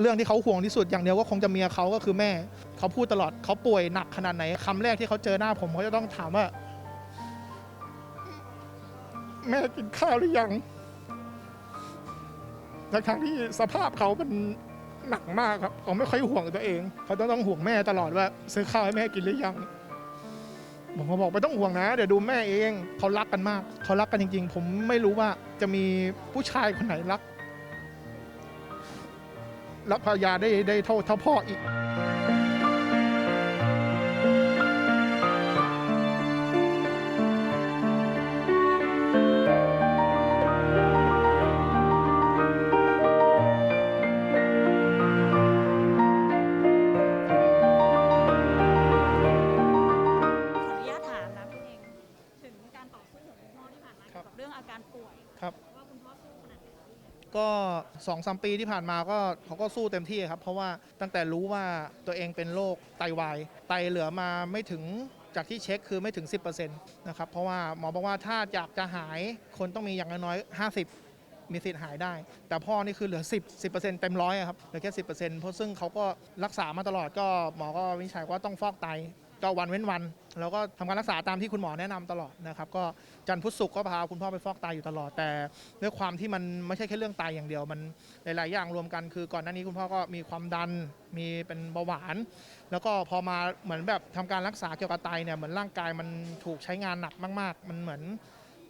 เรื่องที่เขาห่วงที่สุดอย่างเดียวก็คงจะเมียเขาก็คือแม่ เขาพูดตลอดเขาป่วยหนักขนาดไหนคำแรกที่เขาเจอหน้าผมเขาจะต้องถามว่า แม่กินข้าวหรือยังทั้งที่สภาพเขาเป็นหนักมากครับเขาไม่ค่อยห่วงตัวเอง เขาต้องต้องห่วงแม่ตลอดว่า ซื้อข้าวให้แม่กินหรือยัง ผมก็บอกไม่ต้องห่วงนะ เดี๋ยวดูแม่เอง เขารักกันมาก เขารักกันจริง ๆ ผมไม่รู้ว่าจะมีผู้ชายคนไหนรัก รักภรรยาได้ได้เท่าเท่าพ่ออีก สองสามปีที่ผ่านมาก็เขาก็สู้เต็มที่ครับ เพราะว่าตั้งแต่รู้ว่าตัวเองเป็นโรคไตวายไตเหลือมาไม่ถึงจากที่เช็คคือไม่ถึง 10%นะครับเพราะว่าหมอบอกว่าถ้าอยากจะหายคนต้องมีอย่างน้อย50 มีสิทธิ์หายได้ แต่พ่อนี่คือเหลือ 10 10%เต็มร้อยครับเหลือแค่ 10%เพราะซึ่งเขาก็รักษามาตลอดก็หมอก็วินิจฉัยว่าต้องฟอกไต ก็วันเว้นวัน แล้วก็ทำการรักษาตามที่คุณหมอแนะนำตลอดนะครับก็จันทร์พุธศุกร์ก็พาคุณพ่อไปฟอกไตอยู่ตลอด แต่ด้วยความที่มันไม่ใช่แค่เรื่องไตอย่างเดียว มันหลาย ๆ อย่างรวมกันคือก่อนหน้านี้คุณพ่อก็มีความดันมีเป็นเบาหวาน แล้วก็พอมาเหมือนแบบทำการรักษาเกี่ยวกับไตเนี่ยเหมือนร่างกายมันถูกใช้งานหนักมาก ๆ มันเหมือน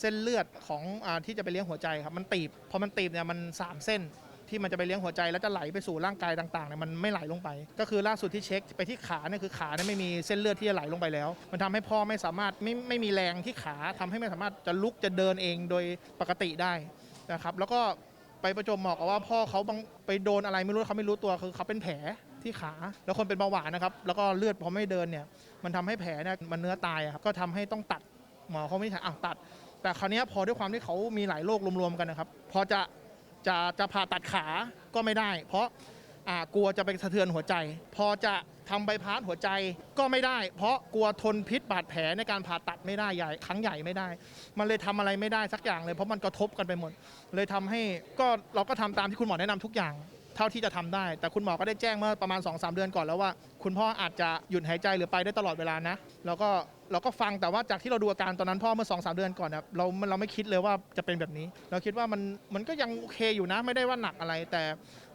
เส้นเลือดของอที่จะไปเลี้ยงหัวใจครับมันตีบพอมันตีบเนี่ยมันสามเส้น ที่มันจะไปเลี้ยงหัวใจแล้วจะไหลไปสู่ร่างกายต่างๆเนี่ยมันไม่ไหลลงไป ก็คือล่าสุดที่เช็คไปที่ขาเนี่ยคือขาเนี่ยไม่มีเส้นเลือดที่จะไหลลงไปแล้ว มันทำให้พ่อไม่สามารถไม่ไม่มีแรงที่ขาทำให้ไม่สามารถจะลุกจะเดินเองโดยปกติได้นะครับแล้วก็ไปประจวบเหมาะกับว่าพ่อเขาบางไปโดนอะไรไม่รู้เขาไม่รู้ตัวคือเขาเป็นแผลที่ขา แล้วคนเป็นเบาหวานนะครับ แล้วก็เลือดพอไม่เดินเนี่ย มันทำให้แผลเนี่ยมันเนื้อตายครับก็ทำให้ต้องตัดหมอเขาไม่ใช่อ้าวตัด แต่คราวนี้พอด้วยความที่เขามีหลายโรครวมๆกันนะครับ พอจะ จะจะผ่าตัดขาก็ไม่ได้ เพราะกลัวจะไปสะเทือนหัวใจ พอจะทำใบพาสหัวใจก็ไม่ได้ เพราะกลัวทนพิษบาดแผลในการผ่าตัดไม่ได้ใหญ่ครั้งใหญ่ไม่ได้ มันเลยทำอะไรไม่ได้สักอย่างเลยเพราะมันกระทบกันไปหมด เลยทำให้ก็เราก็ทำตามที่คุณหมอแนะนำทุกอย่างเท่าที่จะทำได้ แต่คุณหมอก็ได้แจ้งเมื่อประมาณ 2-3 เดือนก่อนแล้วว่า คุณพ่ออาจจะหยุดหายใจหรือไปได้ตลอดเวลานะ แล้วก็ เราก็ฟังแต่ว่าจากที่เราดูอาการตอนนั้นพ่อเมื่อ2-3เดือนก่อนเนี่ยเราเราไม่คิดเลยว่าจะเป็นแบบนี้ เราคิดว่ามันมันก็ยังโอเคอยู่นะไม่ได้ว่าหนักอะไร แต่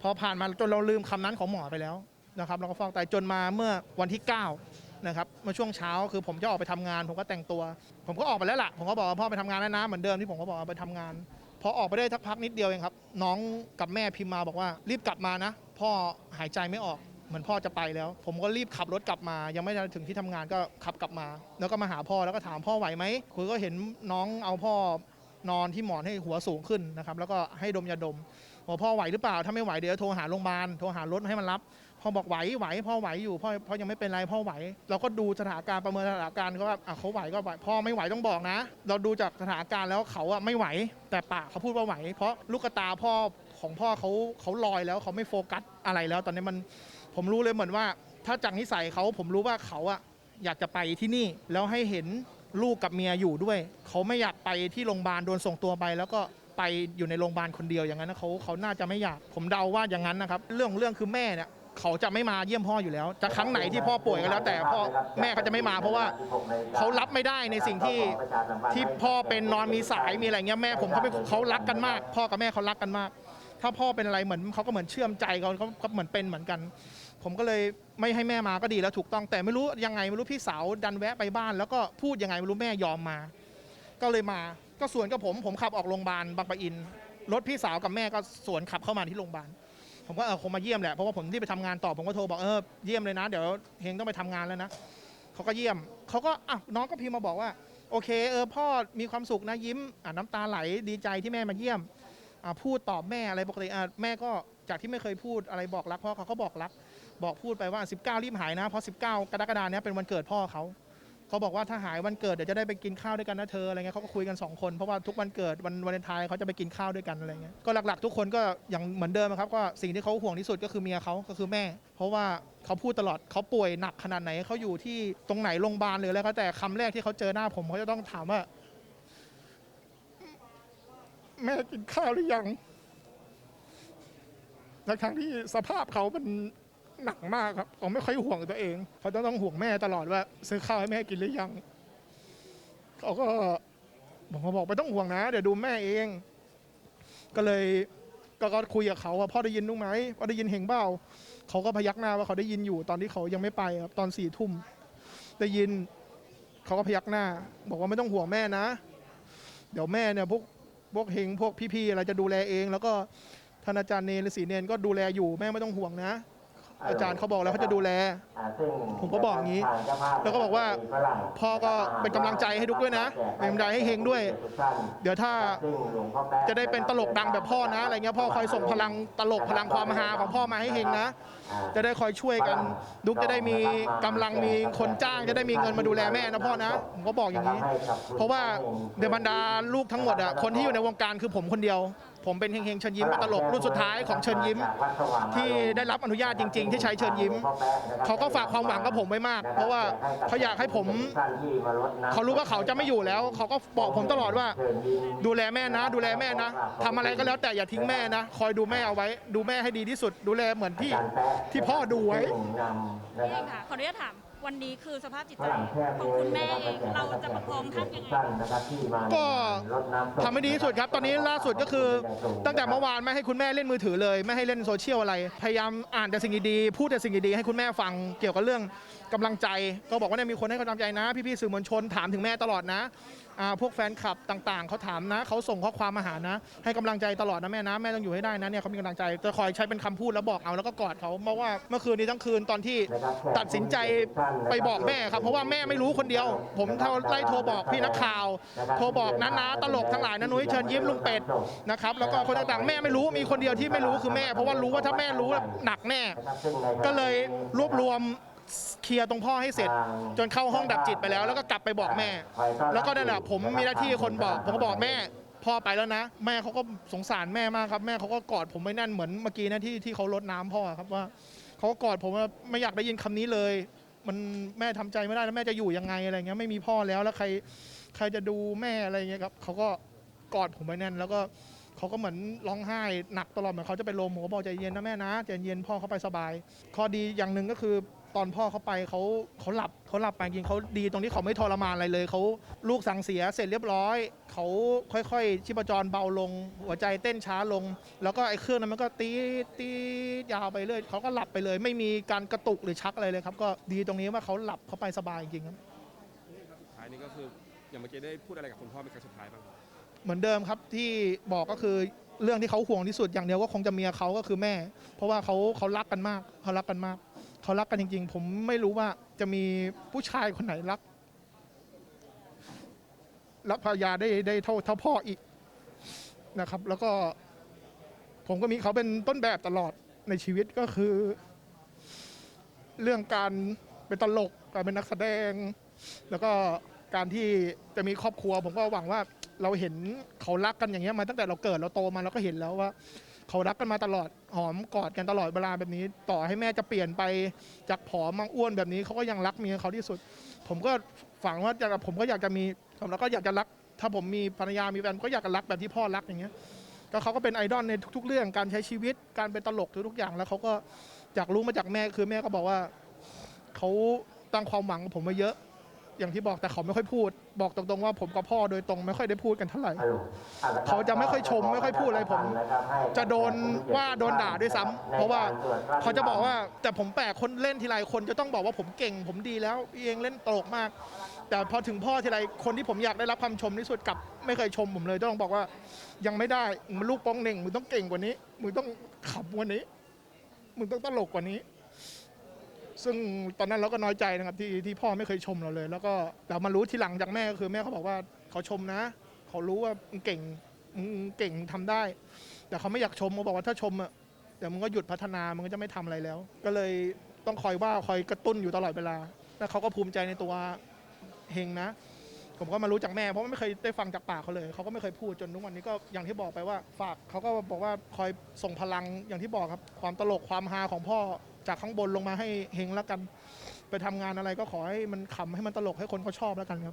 พอผ่านมาจนเราลืมคำนั้นของหมอไปแล้วนะครับเราก็ฟอกไตจนมาเมื่อวันที่ 9 นะครับเมื่อช่วงเช้าคือผมจะออกไปทำงาน ผมก็แต่งตัว ผมก็ออกไปแล้วล่ะ ผมก็บอกพ่อไปทำงานแล้วนะเหมือนเดิมที่ผมก็บอกไปทำงานพอออกไปได้สักพักนิดเดียวเองครับ น้องกับแม่พิมพ์มาบอกว่ารีบกลับมานะ พ่อหายใจไม่ออก เหมือนพ่อจะไปแล้ว ผมก็รีบขับรถกลับมา ยังไม่ทันถึงที่ทำงานก็ขับกลับมา แล้วก็มาหาพ่อแล้วก็ถามพ่อไหวไหมคือก็เห็นน้องเอาพ่อนอนที่หมอนให้หัวสูงขึ้นนะครับ แล้วก็ให้ดมยาดมบอกพ่อไหวหรือเปล่า ถ้าไม่ไหวเดี๋ยวโทรหาโรงพยาบาล โทรหารถให้มันรับ พ่อบอกไหว ไหว พ่อไหวอยู่ พ่อพ่อยังไม่เป็นไร พ่อไหว เราก็ดูสถานการณ์ประเมินสถานการณ์เขาว่าเขาไหวก็ไหว พ่อไม่ไหวต้องบอกนะ เราดูจากสถานการณ์แล้วเขาอะไม่ไหว แต่ปากเขาพูดว่าไหว เพราะลูกตาพ่อของพ่อเขาเขาลอยแล้วเขาไม่โฟกัสอะไรแล้ว ตอนนี้มัน ผมรู้เลยเหมือนว่า ถ้าจากนิสัยเขาผมรู้ว่าเขาอะอยากจะไปที่นี่ แล้วให้เห็นลูกกับเมียอยู่ด้วย เขาไม่อยากไปที่โรงพยาบาลโดนส่งตัวไป แล้วก็ไปอยู่ในโรงพยาบาลคนเดียวอย่างนั้นนะเขาเขาน่าจะไม่อยาก ผมเดาว่าอย่างนั้นนะครับ เรื่องของเรื่องคือแม่เนี่ยเขาจะไม่มาเยี่ยมพ่ออยู่แล้ว จะครั้งไหนที่พ่อป่วยก็แล้ว แต่พ่อแม่เขาจะไม่มาเพราะว่าเขารับไม่ได้ในสิ่งที่ที่พ่อเป็นนอนมีสายมีอะไรเงี้ยแม่ผมเขาเป็นเขารักกันมาก พ่อกับแม่เขารักกันมาก ถ้าพ่อเป็นอะไรเหมือนเขาก็เหมือนเชื่อมใจเขาเขาก็เหมือนเป็นเหมือนกัน ผมก็เลยไม่ให้แม่มาก็ดีแล้วถูกต้องแต่ไม่รู้ยังไงไม่รู้พี่สาวดันแวะไปบ้าน แล้วก็พูดยังไงไม่รู้แม่ยอมมา ก็เลยมาก็สวนกับผมผมขับออกโรงพยาบาลบางปะอินรถพี่สาวกับแม่ก็สวนขับเข้ามาที่โรงพยาบาลผมก็เออคงมาเยี่ยมแหละเพราะว่าผมที่ไปทำงานต่อผมก็โทรบอกเออเยี่ยมเลยนะ เดี๋ยวเฮงต้องไปทำงานแล้วนะเขาก็เยี่ยมเขาก็อะน้องก็พิมพ์มาบอกว่า โอเคเออพ่อมีความสุขนะยิ้มอะน้ำตาไหลดีใจที่แม่มาเยี่ยมอะพูดตอบแม่อะไรปกติอะแม่ก็จากที่ไม่เคยพูดอะไรบอกรักพ่อเขาก็บอกรัก บอกพูดไปว่า 19 รีบหายนะ เพราะ 19 กรกฎาคมเนี้ยเป็นวันเกิดพ่อเขาเขาบอกว่าถ้าหายวันเกิดเดี๋ยวจะได้ไปกินข้าวด้วยกันนะเธออะไรเงี้ยเขาก็คุยกันสองคนเพราะว่าทุกวันเกิดวันวันเลนไทน์เขาจะไปกินข้าวด้วยกันอะไรเงี้ยก็หลักๆ ทุกคนก็อย่างเหมือนเดิมนะครับก็สิ่งที่เขาห่วงที่สุดก็คือเมียเขาก็คือแม่ เพราะว่าเขาพูดตลอดเขาป่วยหนักขนาดไหนเขาอยู่ที่ตรงไหนโรงพยาบาลหรืออะไรก็แต่คำแรกที่เขาเจอหน้าผมเขาจะต้องถามว่า แม่กินข้าวหรือยังทั้งทั้งๆที่สภาพเขามัน หนักมากครับเขาไม่ค่อยห่วงตัวเองเขาต้องต้องห่วงแม่ตลอดว่า ซื้อข้าวให้แม่กินหรือยังเขาก็ผมก็บอกไม่ต้องห่วงนะ เดี๋ยวดูแม่เอง ก็เลยก็ก็คุยกับเขาว่าพ่อได้ยินนุ้ไหมพ่อได้ยินเหงเปล่าเขาก็พยักหน้าว่าเขาได้ยินอยู่ตอนที่เขายังไม่ไปครับตอนสี่ทุ่มได้ยินเขาก็พยักหน้า บอกว่าไม่ต้องห่วงแม่นะ เดี๋ยวแม่เนี่ยพวกพวกเฮงพวกพี่ๆอะไรจะดูแลเอง แล้วก็ท่านอาจารย์เนรฤาษีเนนก็ดูแลอยู่แม่ไม่ต้องห่วงนะ อาจารย์เขาบอกแล้วเขาจะดูแล ผมก็บอกอย่างนี้ แล้วก็บอกว่าพ่อก็เป็นกำลังใจให้ดุกด้วยนะเป็นกำลังใจให้เฮงด้วย เดี๋ยวถ้าจะได้เป็นตลกดังแบบพ่อนะอะไรเงี้ยพ่อคอยส่งพลังตลกพลังความฮาของพ่อมาให้เฮงนะ จะได้คอยช่วยกันดุกจะได้มีกำลังมีคนจ้างจะได้มีเงินมาดูแลแม่นะพ่อนะผมก็บอกอย่างนี้ เพราะว่าในบรรดาลูกทั้งหมดอะคนที่อยู่ในวงการคือผมคนเดียว ผมเป็นเฮงเฮงเชิญยิ้มเป็นตลกรุ่นสุดท้ายของเชิญยิ้ม ที่ได้รับอนุญาตจริง ๆ ที่ใช้เชิญยิ้ม เขาก็ฝากความหวังกับผมไว้มาก เพราะว่าเขาอยากให้ผมเขารู้ว่าเขาจะไม่อยู่แล้ว เขาก็บอกผมตลอดว่า ดูแลแม่นะ ดูแลแม่นะทำอะไรก็แล้วแต่อย่าทิ้งแม่นะ คอยดูแม่เอาไว้ ดูแม่ให้ดีที่สุด ดูแลเหมือนที่ที่พ่อดูไว้พี่เองค่ะขออนุญาตถาม วันนี้คือสภาพจิตใจของคุณแม่เองเราจะประคองท่านยังไงก็ทำให้ดีที่สุดครับ ตอนนี้ล่าสุดก็คือ ตั้งแต่เมื่อวานไม่ให้คุณแม่เล่นมือถือเลย ไม่ให้เล่นโซเชียลอะไร พยายามอ่านแต่สิ่งดีๆพูดแต่สิ่งดีๆให้คุณแม่ฟังเกี่ยวกับเรื่องกำลังใจ ก็บอกว่าเนี่ยมีคนให้กำลังใจนะ พี่ๆสื่อมวลชนถามถึงแม่ตลอดนะอ่าพวกแฟนคลับต่างๆ เขาถามนะ เขาส่งข้อความมาหานะ ให้กำลังใจตลอดนะแม่นะ แม่ต้องอยู่ให้ได้นะเนี่ยเขามีกำลังใจจะคอยใช้เป็นคำพูดแล้วบอกเอาแล้วก็กอดเขาเพราะว่าเมื่อคืนนี้ทั้งคืนตอนที่ตัดสินใจไปบอกแม่ครับ เพราะว่าแม่ไม่รู้คนเดียว ผมเท่าไล่โทรบอกพี่นักข่าว โทรบอกน้านาตลกทั้งหลายนะนุ้ยเชิญยิ้มลุงเป็ดนะครับแล้วก็คนต่างๆแม่ไม่รู้มีคนเดียวที่ไม่รู้คือแม่ เพราะว่ารู้ว่าถ้าแม่รู้หนักแน่ ก็เลยรวบรวม เคลียร์ตรงพ่อให้เสร็จ จนเข้าห้องดับจิตไปแล้ว แล้วก็กลับไปบอกแม่ แล้วก็นั่นแหละผมมีหน้าที่คนบอกผมก็บอกแม่พ่อไปแล้วนะ แม่เขาก็สงสารแม่มากครับ แม่เขาก็กอดผมไว้แน่นเหมือนเมื่อกี้นะที่ที่เขาลดน้ำพ่อครับว่าเขาก็กอดผมว่าไม่อยากได้ยินคำนี้เลย มันแม่ทำใจไม่ได้แล้วแม่จะอยู่ยังไงอะไรเงี้ยไม่มีพ่อแล้วแล้วใครใครจะดูแม่อะไรเงี้ยครับเขาก็กอดผมไว้แน่น แล้วก็เขาก็เหมือนร้องไห้หนักตลอดเหมือนเขาจะเป็นลมผมก็บอกใจเย็นนะแม่นะใจเย็นพ่อเขาไปสบาย ข้อดีอย่างหนึ่งก็คือ ตอนพ่อเขาไปเขาเขาหลับเขาหลับไปจริงเขาดีตรงที่เขาไม่ทรมานอะไรเลยเขาลูกสั่งเสียเสร็จเรียบร้อยเขาค่อยๆ ชีพจรเบาลง หัวใจเต้นช้าลง แล้วก็ไอ้เครื่องนั้นมันก็ตีดตีดยาวไปเรื่อยเขาก็หลับไปเลย ไม่มีการกระตุกหรือชักอะไรเลยครับก็ดีตรงนี้ว่าเขาหลับเขาไปสบายจริงๆครับสุดท้ายนี้ก็คืออย่างเมื่อกี้ได้พูดอะไรกับคุณพ่อเป็นครั้งสุดท้ายบ้างครับเหมือนเดิมครับที่บอกก็คือเรื่องที่เขาห่วงที่สุดอย่างเดียวก็คงจะเมียเขาก็คือแม่ เพราะว่าเขาเขารักกันมากเขารักกันมาก เขารักกันจริง ๆ ผมไม่รู้ว่าจะมีผู้ชายคนไหนรัก รักภรรยาได้ได้เท่าเท่าพ่ออีกนะครับ แล้วก็ ผมก็มีเขาเป็นต้นแบบตลอดในชีวิตก็คือ เรื่องการเป็นตลกการเป็นนักแสดง แล้วก็การที่จะมีครอบครัว ผมก็หวังว่าเราเห็นเขารักกันอย่างเงี้ยมาตั้งแต่เราเกิดเราโตมาเราก็เห็นแล้วว่า เขารักกันมาตลอดหอมกอดกันตลอดเวลาแบบนี้ ต่อให้แม่จะเปลี่ยนไปจากผอมมาอ้วนแบบนี้เขาก็ยังรักเมียเขาที่สุด ผมก็ฝังว่าอยากผมก็อยากจะมีแล้วก็อยากจะรัก ถ้าผมมีภรรยามีแฟนก็อยากจะรักแบบที่พ่อรักอย่างเงี้ยก็เขาก็เป็นไอดอลในทุก ๆ เรื่องการใช้ชีวิตการเป็นตลกทุกๆอย่างแล้วเขาก็อยากรู้มาจากแม่คือแม่ก็บอกว่าเขาตั้งความหวังกับผมมาเยอะ อย่างที่บอกแต่เขาไม่ค่อยพูด บอกตรงๆว่าผมกับพ่อโดยตรงไม่ค่อยได้พูดกันเท่าไหร่ เขาจะไม่ค่อยชมไม่ค่อยพูดอะไรผม จะโดนว่าโดนด่าด้วยซ้ำเพราะว่าเขาจะบอกว่าแต่ผมแปลกคนเล่นทีไรคนจะต้องบอกว่าผมเก่ง ผมดีแล้วพี่เองเล่นตลกมาก แต่พอถึงพ่อทีไรคนที่ผมอยากได้รับคำชมที่สุดกลับไม่เคยชมผมเลยต้องบอกว่ายังไม่ได้มึงลูกป้องเหน่งมึงต้องเก่งกว่านี้มึงต้องขำกว่านี้มึงต้องตลกกว่านี้ ซึ่งตอนนั้นเราก็น้อยใจนะครับที่ที่พ่อไม่เคยชมเราเลย แล้วก็แต่มารู้ทีหลังจากแม่ก็คือแม่เขาบอกว่าเขาชมนะ เขารู้ว่ามึงเก่งมึงเก่งทำได้ แต่เขาไม่อยากชมเขาบอกว่าถ้าชมอะเดี๋ยวมึงก็หยุดพัฒนามึงก็จะไม่ทำอะไรแล้ว ก็เลยต้องคอยว่าคอยกระตุ้นอยู่ตลอดเวลาแล้วเขาก็ภูมิใจในตัวเฮงนะ ผมก็มารู้จากแม่เพราะไม่เคยได้ฟังจากปากเขาเลย เขาก็ไม่เคยพูดจนทุกวันนี้ก็อย่างที่บอกไปว่าฝากเขาก็บอกว่าคอยส่งพลังอย่างที่บอกครับ ความตลกความฮาของพ่อ จากข้างบนลงมาให้เฮงแล้วกัน ไปทำงานอะไรก็ขอให้มันขำให้มันตลกให้คนเขาชอบแล้วกันครับ